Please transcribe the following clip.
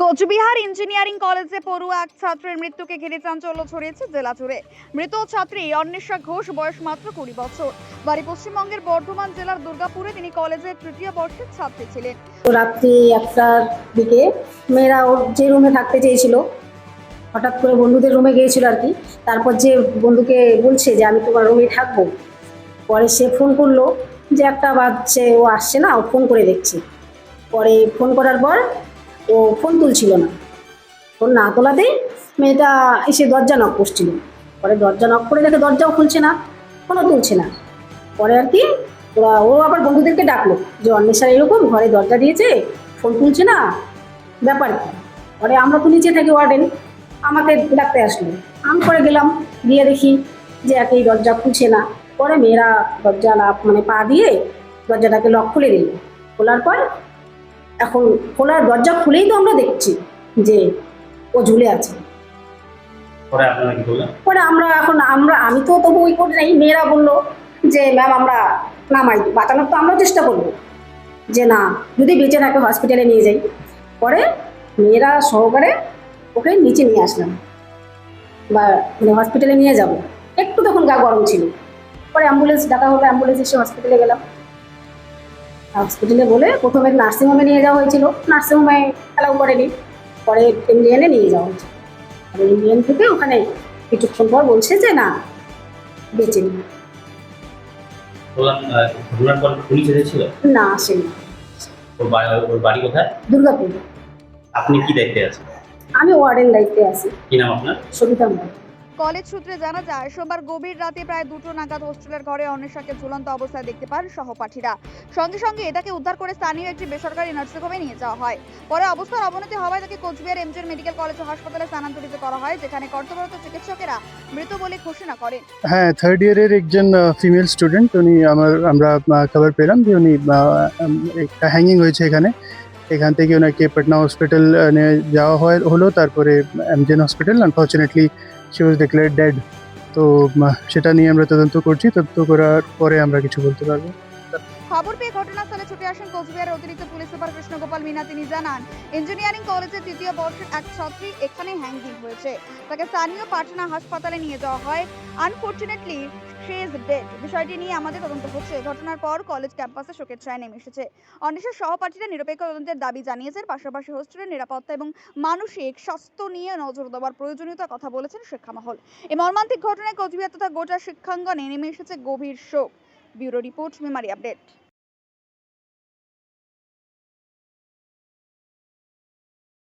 Cooch Behar engineering কলেজে পড়ুয়া এক ছাত্রের মৃত্যুকে ঘিরে চাঞ্চল্য ছড়িয়েছে জেলা জুড়ে। মৃত ছাত্রী অন্বেষা ঘোষ বয়স মাত্র কুড়ি বছর। বাড়ি পশ্চিমবঙ্গের বর্ধমান জেলার দুর্গাপুরে তিনি কলেজের তৃতীয় বর্ষের ছাত্রী ছিলেন। রাত্রি একটার দিকে মেয়েরা ওর যে রুমে থাকতে চেয়েছিল, হঠাৎ করে বন্ধুদের রুমে গিয়েছিল আর কি। তারপর যে বন্ধুকে বলছে যে, আমি তোমার রুমে থাকব। পরে সে ফোন করল যে, একটা বাজছে, ও আসছে না, ও ফোন করে দেখছে। পরে ফোন করার পর ও ফোন তুলছিল না। ফোন না তোলাতেই মেয়েটা এসে দরজা নক করছিল। পরে দরজা নক করে দেখে দরজাও খুলছে না ফোনও তুলছে না। পরে আর কি ওরা, ও আবার বন্ধুদেরকে ডাকলো যে অন্বেষা এরকম ঘরে দরজা দিয়েছে ফোন তুলছে না? ব্যাপার কি? পরে, আমরা তো নিচে থাকি ওয়ার্ডেন, আমাকে ডাকতে আসলো। আমি পরে গেলাম, গিয়ে দেখি যে একই দরজা খুলছে না। পরে মেয়েরা দরজা মানে পা দিয়ে দরজাটাকে লক খুলে দিল। খোলার পর এখন খোলার দরজা খুলেই তো আমরা দেখছি যে ও ঝুলে আছে। পরে আমরা এখন আমরা আমি তো তবু ওই করে নাই মেয়েরা বলল যে ম্যাম আমরা নামাই বাঁচানোর তো আমরা চেষ্টা করব। যে না যদি বেঁচে থাকে হসপিটালে নিয়ে যাই। পরে মেয়েরা সহকারে ওকে নিচে নিয়ে আসলাম। বা মানে হসপিটালে নিয়ে যাব। একটু তখন গা গরম ছিল। পরে অ্যাম্বুলেন্স ডাকা হলো অ্যাম্বুলেন্স এসে হসপিটালে গেলাম। হসপিটালে বলে প্রথমে নার্সিংহোমে নিয়ে যাওয়া হয়েছিল। নার্সিংহোমে অ্যালাউ করেনি। পরে ইন্ডিয়ানে নিয়ে যাওয়া হয়েছিল। আর ইন্ডিয়ান থেকে ওখানে কিছুক্ষণ পর বলছে যে না বেঁচে পুলিশ এসেছিল? না আসেনি। ওর বাড়ি কোথায়? দুর্গাপুর। আপনি কি দেখতে আছেন? আমি ওয়ার্ডেন দায়িত্বে আছি। কি নাম আপনার? সবিতা মল কলেজ সূত্রে জানা যায়, সোমবার গভীর রাতে প্রায় দুটো নাগাদ হোস্টেলের ঘরে অন্বেষাকে ঝুলন্ত অবস্থায় দেখতে পান সহপাঠীরা। সঙ্গে সঙ্গে এটাকে উদ্ধার করে স্থানীয় একটি বেসরকারি নার্সিংহোমে নিয়ে যাওয়া হয়। পরে অবস্থার অবনতি হওয়ায় তাকে কোচবিহার এমজের মেডিকেল কলেজ হাসপাতালে স্থানান্তরিত করা হয়, যেখানে কর্তব্যরত চিকিৎসকেরা মৃত বলে ঘোষণা করেন। হ্যাঁ থার্ড ইয়ারের একজন ফিমেল স্টুডেন্ট উনি আমার, আমরা খবর পেলাম যে উনি একটা হ্যাঙ্গিং হয়েছে এখানে। এখান থেকে ওনাকে পাটনা হসপিটাল নিয়ে যাওয়া হয়, হলো, তারপরে এমজেন hospital unfortunately she was declare dead তো সেটা নিয়ে আমরা তদন্ত করছি। তদন্ত করার পরে আমরা কিছু বলতে পারব। ছুটে আসেন কোচবিহারের অতিরিক্ত পুলিশ সুপার কৃষ্ণগোপাল মিনা। তিনি জানান ইঞ্জিনিয়ারিং কলেজের তৃতীয় বর্ষের এক ছাত্রী এখানে হ্যাঙ্গিং হয়েছে। তাকে স্থানীয় পাটনা হাসপাতালে নিয়ে যাওয়া হয়। আনফর্চুনেটলি বিষয়টি নিয়ে আমাদের তদন্ত হচ্ছে। ঘটনার পর কলেজ ক্যাম্পাসে শোকের ছায়া নেমে এসেছে। অন্বেষার সহপাঠীরা নিরপেক্ষ তদন্তের দাবি জানিয়েছেন। পাশাপাশি হোস্টেলের নিরাপত্তা এবং মানসিক স্বাস্থ্য নিয়ে নজর দেওয়ার প্রয়োজনীয়তা কথা বলেছেন শিক্ষা মহল। এই মর্মান্তিক ঘটনায় কোচবিহার তথা গোটা শিক্ষাঙ্গনে নেমে এসেছে গভীর শোক। Bureau report, memory update.